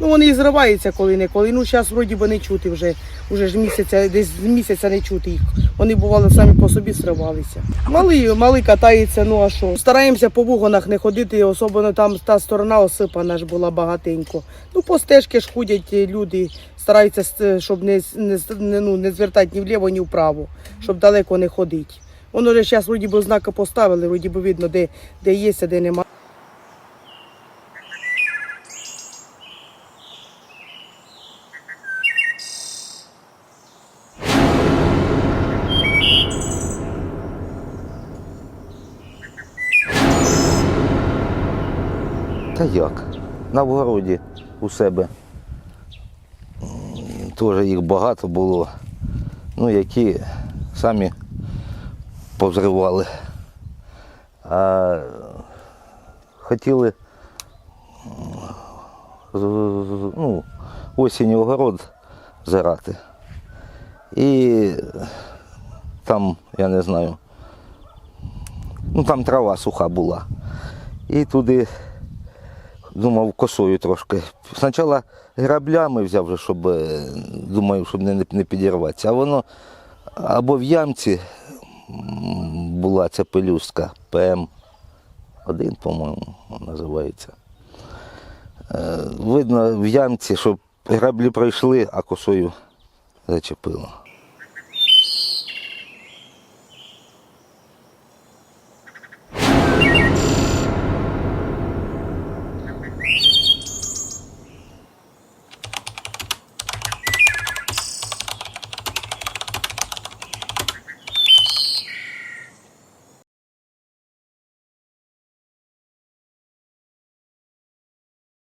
Ну вони і зриваються коли-неколи. Ну зараз вроді би не чути вже. Уже ж місяця, десь з місяця не чути їх. Вони бували самі по собі зривалися. Малий, малий катається, ну а що? Стараємося по вугонах не ходити, особливо там та сторона осипана ж була багатенько. Ну по стежки ж ходять е, люди, стараються, щоб не, не, не, ну, не звертати ні вліво, ні вправо, щоб далеко не ходити. Воно вже зараз вроді би знаки поставили, вроді би видно, де, де є, а де немає. Та як? На вгороді у себе. Теж їх багато було. Ну, які самі повзривали. А хотіли ну, осінню огород зарати. І там, я не знаю, ну там трава суха була. І туди думав косою трошки. Спочатку граблями взяв, вже, щоб е, думаю, щоб не, не підірватися. А воно або в ямці була ця пелюстка ПМ. Один, по-моєму, називається. Е, Видно в ямці, щоб граблі пройшли, а косою зачепило.